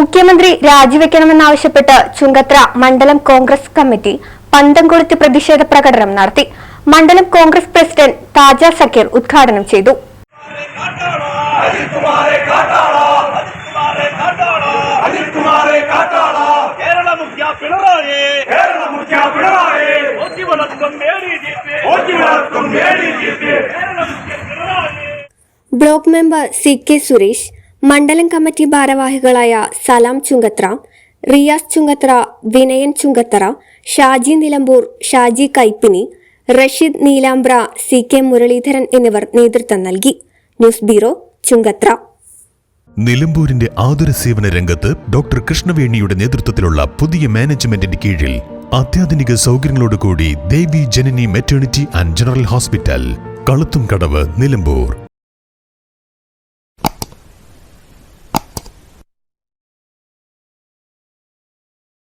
മുഖ്യമന്ത്രി രാജിവെക്കണമെന്നാവശ്യപ്പെട്ട് ചുങ്കത്ര മണ്ഡലം കോൺഗ്രസ് കമ്മിറ്റി പന്തംകൊളുത്തി പ്രതിഷേധ പ്രകടനം നടത്തി. മണ്ഡലം കോൺഗ്രസ് പ്രസിഡന്റ് താജ സക്കീർ ഉദ്ഘാടനം ചെയ്തു. Block member C K Suresh മണ്ഡലം കമ്മിറ്റി ഭാരവാഹികളായ സലാം ചുങ്കത്ര റിയാസ് ചുങ്കത്ര വിനയൻ ചുങ്കത്തറ ഷാജി നിലമ്പൂർ ഷാജി കൈപ്പിനി റഷീദ് നീലാംബ്ര സി കെ മുരളീധരൻ എന്നിവർ നേതൃത്വം നൽകി. News bureau Chungathara. നിലമ്പൂരിന്റെ ആതുര സേവന രംഗത്ത് ഡോക്ടർ കൃഷ്ണവേണിയുടെ നേതൃത്വത്തിലുള്ള പുതിയ മാനേജ്മെന്റിന്റെ കീഴിൽ അത്യാധുനിക സൗകര്യങ്ങളോടുകൂടി Devi Janani maternity and general hospital Kaluthumkadavu Nilambur.